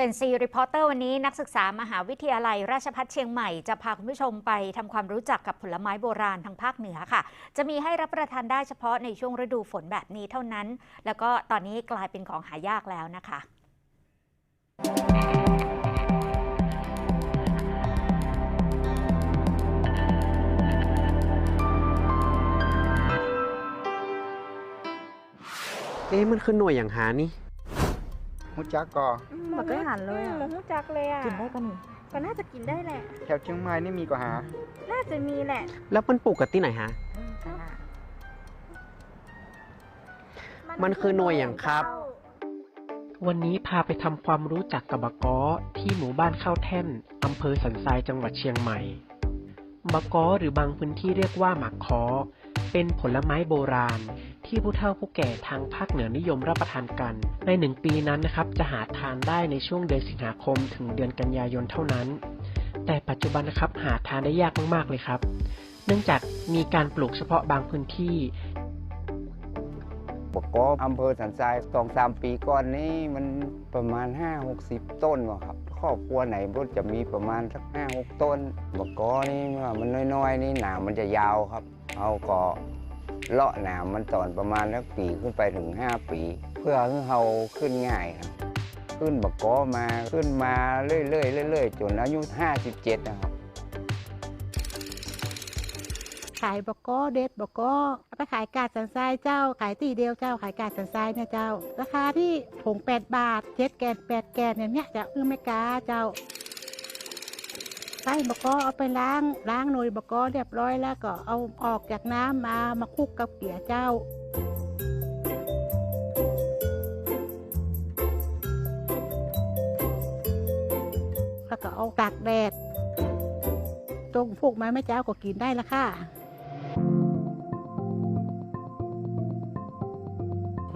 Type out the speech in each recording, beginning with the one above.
เจนซีรีพอร์เตอร์วันนี้นักศึกษามหาวิทยาลัย ราชภัฏเชียงใหม่ จะพาคุณผู้ชมไปทำความรู้จักกับผลไม้โบราณทางภาคเหนือค่ะ จะมีให้รับประทานได้เฉพาะในช่วงฤดูฝนแบบนี้เท่านั้น แล้วก็ตอนนี้กลายเป็นของหายากแล้วนะคะเอ๊ะมันคือหน่วยอย่างหานี่ มุจักก็มันก็หันเลยอะหมูหูจักเลยอะกินได้กันนี่ก็น่าจะกินได้แหละ แถวเชียงใหม่นี่มีก็หา น่าจะมีแหละ แล้วมันปลูกกันที่ไหนฮะ มันคือหน่วยอย่างครับ วันนี้พาไปทำความรู้จักกับบะก้อที่หมู่บ้านข้าวแท่นอำเภอสันทรายจังหวัดเชียงใหม่บะก้อหรือบางพื้นที่เรียกว่าหมากค้อเป็นผลไม้โบราณ ที่ผู้เฒ่าผู้แก่ทางภาคเหนือนิยมรับประทานกัน ในหนึ่งปีนั้นนะครับจะหาทานได้ในช่วงเดือนสิงหาคมถึงเดือนกันยายนเท่านั้น แต่ปัจจุบันนะครับหาทานได้ยากมากๆเลยครับ เนื่องจากมีการปลูกเฉพาะบางพื้นที่บกก็อำเภอสันทรายสองสามปีก่อนนี้มันประมาณ 5 60 ต้นวะครับ ครอบครัวไหนก็จะมีประมาณสัก5 6ต้นบกกอนี่มันน้อยๆ นี่หนามมันจะยาวครับ เอาก็ เลาะหนามมันตอนประมาณสักปีขึ้นไปถึง 5 ปี เพื่อให้เราขึ้นง่ายครับ ขึ้นบกกอมาขึ้นมาเรื่อยๆเรื่อยๆจนอายุ 57 นะครับ ขายบกอเด็ดบกอเอาไปขายกาดสันทรายเจ้า ขายตีเดียวเจ้า ขายกาดสันทรายเนี่ยเจ้า ราคาที่ถุงแปดบาทเจ็ดแกนแปดแกนเนี่ยเนี่ยจะอื้อไม่กาเจ้า ใส่บกอเอาไปล้างล้างหน่วยบกอเรียบร้อยแล้วก็เอาออกจากน้ำมามาคลุกกับเกลือเจ้าแล้วก็เอาตากแดดตรงพวกไม้แม่เจ้าก็กินได้ละค่ะ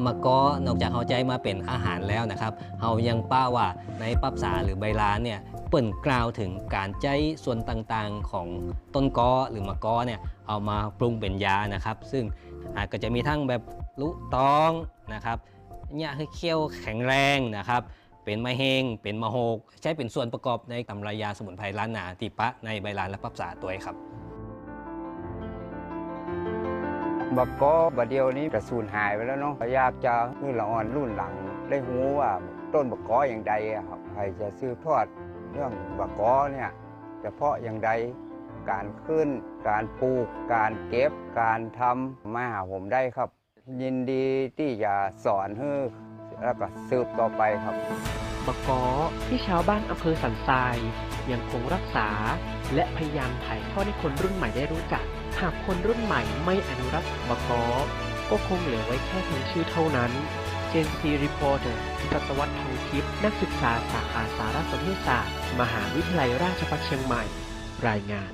มะกอนอกจากเขาใจมาเป็นอาหารแล้วนะครับเขายังป้าว่าในปับษาหรือใบลานเนี่ยเปิ่นกล่าวถึงการใจส่วนต่างๆของต้นกอหรือมะกอเนี่ยเอามาปรุงเป็นยานะครับ ซึ่งอาจก็จะมีทั้งแบบลุตองนะครับเนี่ยคือเคี้ยวแข็งแรงนะครับเป็นมะเฮง เป็นมะโฮกใช้เป็นส่วนประกอบในตำรายาสมุนไพรล้านนาติปะในใบลานและปับษาตัวเองครับ บักก็บัดเดียวนี้กระสูญหายไปแล้วเนาะอยากจะให้ละอ่อนรุ่นหลัง ได้หูว่าต้นบักกออย่างใดครับใครจะซื้อทอดเรื่องบักกอเนี่ยเฉพาะอย่างใดการขึ้น การปลูก การเก็บ การทำมาหาผมได้ครับ ยินดีที่จะสอนให้แล้วก็สืบต่อไปครับบะกอที่ชาวบ้านอำเภอสันทราย ยังคงรักษา และพยายามถ่ายทอดให้คนรุ่นใหม่ได้รู้จัก หากคนรุ่นใหม่ไม่อนุรักษ์มะกอก็คงเหลือไว้แค่เพียงชื่อเท่านั้น เจนซีรีพอร์เตอร์ศตวรรษทองทิพย์นักศึกษาสาขาสารสนเทศศาสตร์ มหาวิทยาลัยราชภัฏเชียงใหม่ รายงาน